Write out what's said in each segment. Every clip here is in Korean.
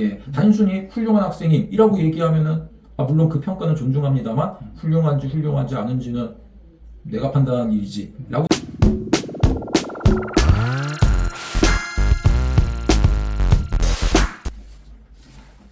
예. 단순히 훌륭한 학생이라고 얘기하면은 아, 물론 그 평가는 존중합니다만 훌륭한지 훌륭하지 않은지는 내가 판단한 일이지. 라고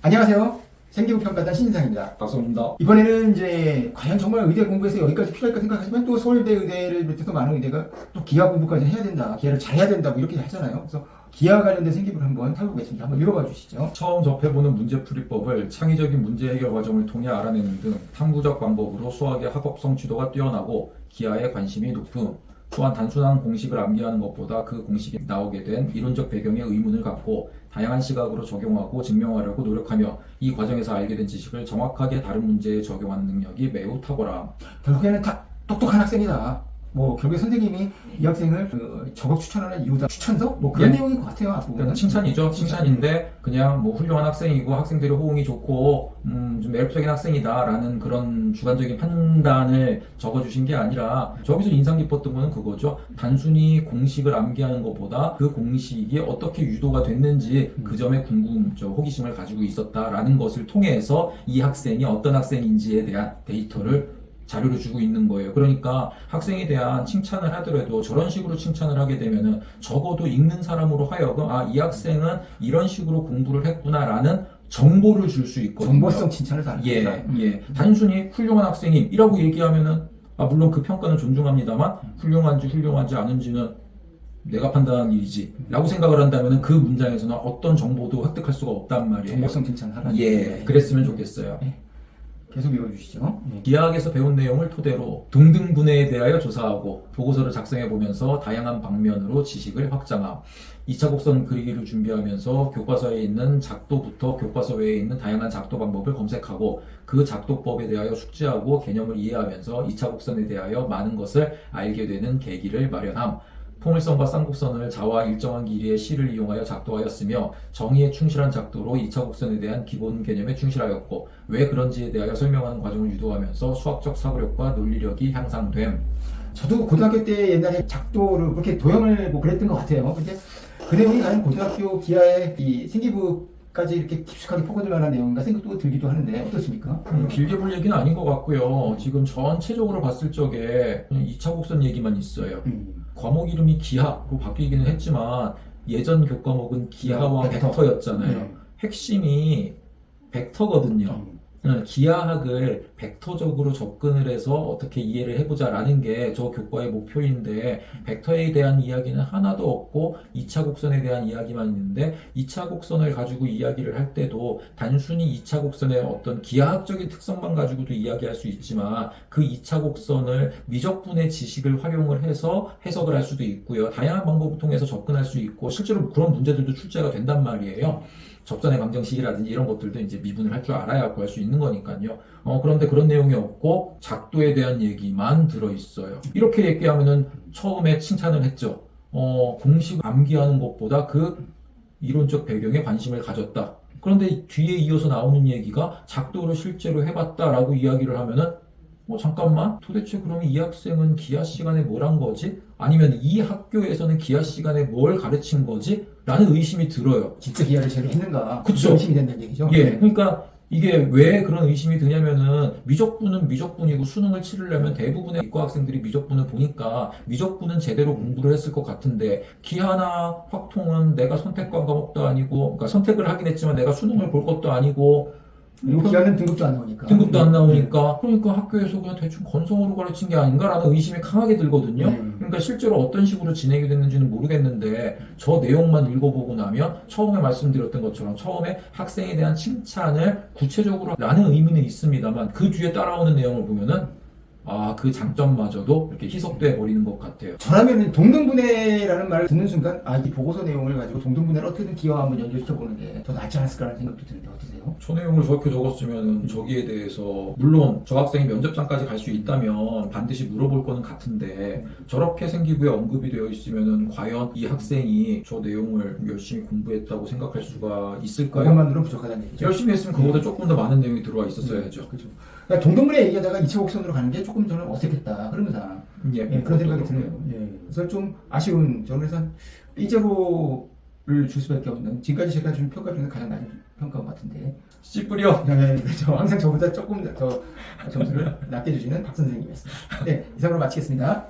안녕하세요. 생기부 평가단 신인상입니다. 박성입니다. 이번에는 이제 과연 정말 의대 공부에서 여기까지 필요할까 생각하지만 또 서울대 의대를 비롯해서 많은 의대가 또 기하 공부까지 해야 된다. 기하를 잘해야 된다. 뭐 이렇게 하잖아요. 그래서 기하 관련된 생기부를 한번 해보겠습니다. 한번 읽어봐 주시죠. 처음 접해보는 문제풀이법을 창의적인 문제 해결 과정을 통해 알아내는 등 탐구적 방법으로 수학의 학업 성취도가 뛰어나고 기하에 관심이 높음. 또한 단순한 공식을 암기하는 것보다 그 공식이 나오게 된 이론적 배경에 의문을 갖고 다양한 시각으로 적용하고 증명하려고 노력하며 이 과정에서 알게 된 지식을 정확하게 다른 문제에 적용하는 능력이 매우 탁월함. 결국에는 다 똑똑한 학생이다. 뭐 결국에 선생님이 이 학생을 그 적극 추천하는 이유다. 추천서? 뭐 그런 예. 내용인 것 같아요. 앞부분은. 칭찬이죠. 칭찬인데 그냥 뭐 훌륭한 학생이고 학생들의 호응이 좋고 음, 좀 매력적인 학생이다라는 그런 주관적인 판단을 적어주신 게 아니라 저기서 인상 깊었던 거는 그거죠. 단순히 공식을 암기하는 것보다 그 공식이 어떻게 유도가 됐는지 그 점에 궁금, 저 호기심을 가지고 있었다라는 것을 통해서 이 학생이 어떤 학생인지에 대한 데이터를 자료를 주고 있는 거예요. 그러니까 학생에 대한 칭찬을 하더라도 저런 식으로 칭찬을 하게 되면은 적어도 읽는 사람으로 하여금 아, 이 학생은 이런 식으로 공부를 했구나라는 정보를 줄 수 있거든요. 정보성 칭찬을 다 예. 예. 단순히 훌륭한 학생이라고 얘기하면은 아, 물론 그 평가는 존중합니다만 훌륭한지 훌륭하지 않은지는 내가 판단한 일이지 라고 생각을 한다면 그 문장에서는 어떤 정보도 획득할 수가 없단 말이에요. 정보성 칭찬을 하라는 예. 그랬으면 좋겠어요. 계속 읽어주시죠. 기하학에서 배운 내용을 토대로 등등분해에 대하여 조사하고 보고서를 작성해 보면서 다양한 방면으로 지식을 확장함. 2차 곡선 그리기를 준비하면서 교과서에 있는 작도부터 교과서 외에 있는 다양한 작도 방법을 검색하고 그 작도법에 대하여 숙지하고 개념을 이해하면서 2차 곡선에 대하여 많은 것을 알게 되는 계기를 마련함. 포물선과 쌍곡선을 자와 일정한 길이의 실을 이용하여 작도하였으며 정의에 충실한 작도로 2차 곡선에 대한 기본 개념에 충실하였고 왜 그런지에 대하여 설명하는 과정을 유도하면서 수학적 사고력과 논리력이 향상됨. 저도 고등학교 때 옛날에 작도를 그렇게 도형을 뭐 그랬던 것 같아요. 근데 그 내용이 과연 고등학교 기하의 이 생기부 까지 이렇게 깊숙하게 포괄될 만한 내용인가 생각도 들기도 하는데 어떻습니까? 음, 길게 볼 얘기는 아닌 것 같고요. 지금 전체적으로 봤을 적에 2차 곡선 얘기만 있어요. 음. 과목 이름이 기하로 바뀌기는 했지만 예전 교과목은 기하와 벡터. 벡터였잖아요. 네. 핵심이 벡터거든요. 음. 어, 기하학을 벡터적으로 접근을 해서 어떻게 이해를 해보자라는 게 저 교과의 목표인데 벡터에 대한 이야기는 하나도 없고 2차 곡선에 대한 이야기만 있는데 2차 곡선을 가지고 이야기를 할 때도 단순히 2차 곡선의 어떤 기하학적인 특성만 가지고도 이야기할 수 있지만 그 2차 곡선을 미적분의 지식을 활용을 해서 해석을 할 수도 있고요. 다양한 방법을 통해서 접근할 수 있고 실제로 그런 문제들도 출제가 된단 말이에요. 접선의 방정식이라든지 이런 것들도 이제 미분을 할 줄 알아야 구할 수 있는 거니까요. 어, 그런데 그런 내용이 없고 작도에 대한 얘기만 들어 있어요. 이렇게 얘기하면은 처음에 칭찬을 했죠. 어, 공식 암기하는 것보다 그 이론적 배경에 관심을 가졌다. 그런데 뒤에 이어서 나오는 얘기가 작도를 실제로 해봤다라고 이야기를 하면은 어, 잠깐만. 도대체 그러면 이 학생은 기하 시간에 뭘 한 거지? 아니면 이 학교에서는 기하 시간에 뭘 가르친 거지? 라는 의심이 들어요. 진짜 기하를 제대로 했는가? 그쵸. 의심이 된다는 얘기죠. 예, 그러니까 이게 왜 그런 의심이 드냐면은 미적분은 미적분이고 수능을 치르려면 대부분의 이과 학생들이 미적분을 보니까 미적분은 제대로 공부를 했을 것 같은데 기하나 확통은 내가 선택과 과목도 아니고 그러니까 선택을 하긴 했지만 내가 수능을 볼 것도 아니고 기하는 등급도 안 나오니까. 등급도 안 네. 나오니까 그러니까 학교에서 그냥 대충 건성으로 가르친 게 아닌가라는 의심이 강하게 들거든요. 음. 그러니까 실제로 어떤 식으로 진행이 됐는지는 모르겠는데 저 내용만 읽어보고 나면 처음에 말씀드렸던 것처럼 처음에 학생에 대한 칭찬을 구체적으로 라는 의미는 있습니다만 그 뒤에 따라오는 내용을 보면은 아 그 장점마저도 이렇게 희석돼 버리는 것 같아요. 저라면 동등분해라는 말을 듣는 순간 아 이 보고서 내용을 가지고 동등분해를 어떻게든 기하와 한번 연결시켜 보는 게 더 낫지 않았을까라는 생각도 드는데 어떠세요? 저 내용을 저렇게 적었으면 저기에 대해서 물론 저 학생이 면접장까지 갈 수 있다면 반드시 물어볼 거는 같은데 저렇게 생기부에 언급이 되어 있으면은 과연 이 학생이 저 내용을 열심히 공부했다고 생각할 수가 있을까요? 그것만으로 부족하다는 얘기죠. 열심히 했으면 그거보다 조금 더 많은 내용이 들어와 있었어야죠. 그렇죠. 그러니까 동등분해 얘기하다가 이차 곡선으로 가는 게 조금 저는 어색했다. 그런 거다. 예, 예, 그런 생각이. 드네요. 예. 그래서 좀 아쉬운 저는 그래서 삐제로 줄 수밖에 없는 지금까지 제가 준 평가 중에 가장 낮은 평가 같은데 씨 뿌려. 네, 그렇죠. 항상 저보다 조금 더 점수를 낮게 주시는 박 선생님이었습니다. 네, 이상으로 마치겠습니다.